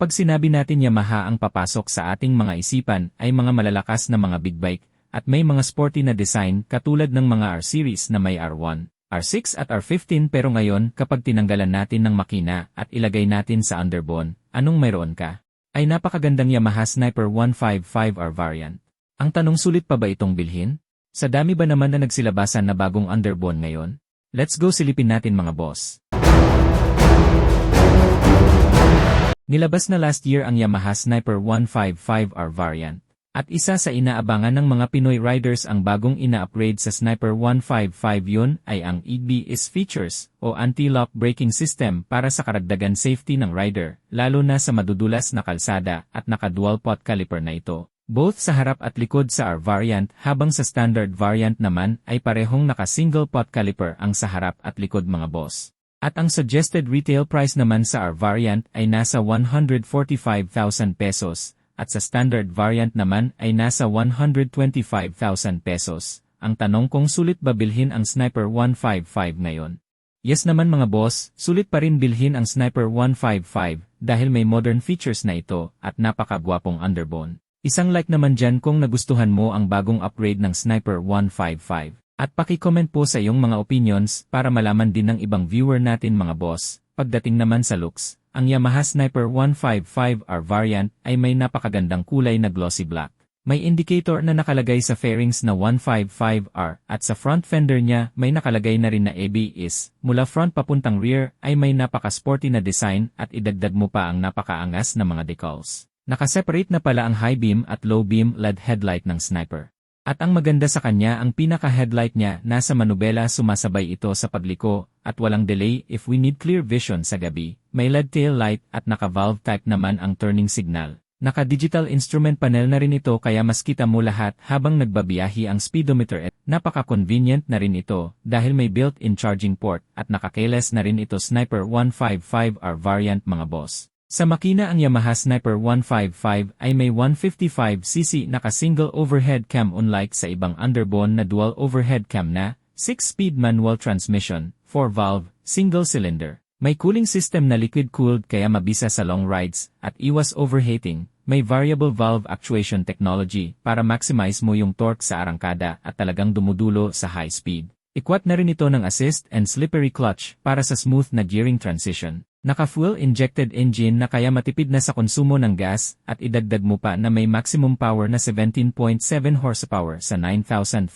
Kapag sinabi natin Yamaha ang papasok sa ating mga isipan ay mga malalakas na mga big bike at may mga sporty na design katulad ng mga R-Series na may R1, R6 at R15 pero ngayon kapag tinanggalan natin ng makina at ilagay natin sa underbone, anong mayroon ka? Ay napakagandang Yamaha Sniper 155R variant. Ang tanong sulit pa ba itong bilhin? Sa dami ba naman na nagsilabasan na bagong underbone ngayon? Let's go silipin natin mga boss. Nilabas na last year ang Yamaha Sniper 155R variant. At isa sa inaabangan ng mga Pinoy riders ang bagong ina-upgrade sa Sniper 155 yun ay ang EBS features o anti-lock braking system para sa karagdagan safety ng rider, lalo na sa madudulas na kalsada at naka-dual pot caliper na ito. Both sa harap at likod sa R variant habang sa standard variant naman ay parehong naka-single pot caliper ang sa harap at likod mga boss. At ang suggested retail price naman sa R variant ay nasa 145,000 pesos, at sa standard variant naman ay nasa 125,000 pesos. Ang tanong kung sulit ba bilhin ang Sniper 155 ngayon? Yes naman mga boss, sulit pa rin bilhin ang Sniper 155 dahil may modern features na ito at napakagwapong underbone. Isang like naman dyan kung nagustuhan mo ang bagong upgrade ng Sniper 155. At paki-comment po sa iyong mga opinions para malaman din ng ibang viewer natin mga boss. Pagdating naman sa looks, ang Yamaha Sniper 155R variant ay may napakagandang kulay na glossy black. May indicator na nakalagay sa fairings na 155R at sa front fender niya may nakalagay na rin na ABS. Mula front papuntang rear ay may napaka-sporty na design at idagdag mo pa ang napakaangas na mga decals. Nakaseparate na pala ang high beam at low beam LED headlight ng Sniper. At ang maganda sa kanya ang pinaka-headlight niya nasa manubela sumasabay ito sa pagliko at walang delay if we need clear vision sa gabi. May LED tail light at naka-valve type naman ang turning signal. Naka-digital instrument panel na rin ito kaya mas kita mo lahat habang nagbabiyahi ang speedometer napaka-convenient na rin ito dahil may built-in charging port at naka-keyless na rin ito Sniper 155R variant mga boss. Sa makina ang Yamaha Sniper 155 ay may 155cc naka-single overhead cam unlike sa ibang underbone na dual overhead cam na 6-speed manual transmission, 4-valve, single cylinder. May cooling system na liquid-cooled kaya mabisa sa long rides at iwas overheating. May variable valve actuation technology para maximize mo yung torque sa arangkada at talagang dumudulo sa high speed. Ikwat na rin ito ng assist and slippery clutch para sa smooth na gearing transition. Naka-fuel injected engine na kaya matipid na sa konsumo ng gas at idagdag mo pa na may maximum power na 17.7 horsepower sa 9,500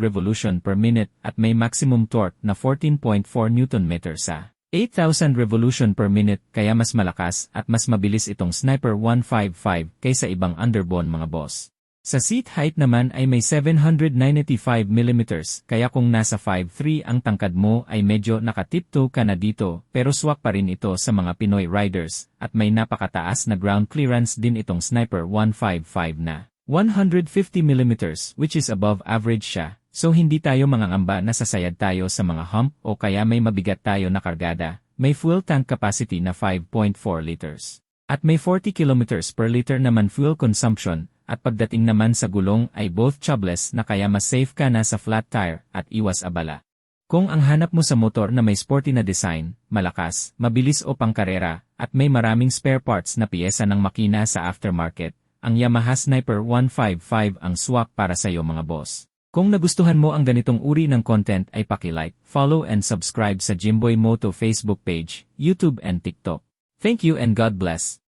revolution per minute at may maximum torque na 14.4 Nm sa 8,000 revolution per minute kaya mas malakas at mas mabilis itong Sniper 155 kaysa ibang underbone mga boss. Sa seat height naman ay may 795mm kaya kung nasa 5'3 ang tangkad mo ay medyo nakatipto ka na dito pero swak pa rin ito sa mga Pinoy riders at may napakataas na ground clearance din itong Sniper 155 na 150mm which is above average siya so hindi tayo mangangamba na sasayad tayo sa mga hump o kaya may mabigat tayo na kargada. May fuel tank capacity na 5.4 liters. At may 40 km per liter naman fuel consumption at pagdating naman sa gulong ay both tubeless na kaya mas safe ka na sa flat tire at iwas abala. Kung ang hanap mo sa motor na may sporty na design, malakas, mabilis o pangkarera, at may maraming spare parts na piyesa ng makina sa aftermarket, ang Yamaha Sniper 155 ang swak para sa iyo mga boss. Kung nagustuhan mo ang ganitong uri ng content ay paki-like, follow and subscribe sa Jimboy Moto Facebook page, YouTube and TikTok. Thank you and God bless.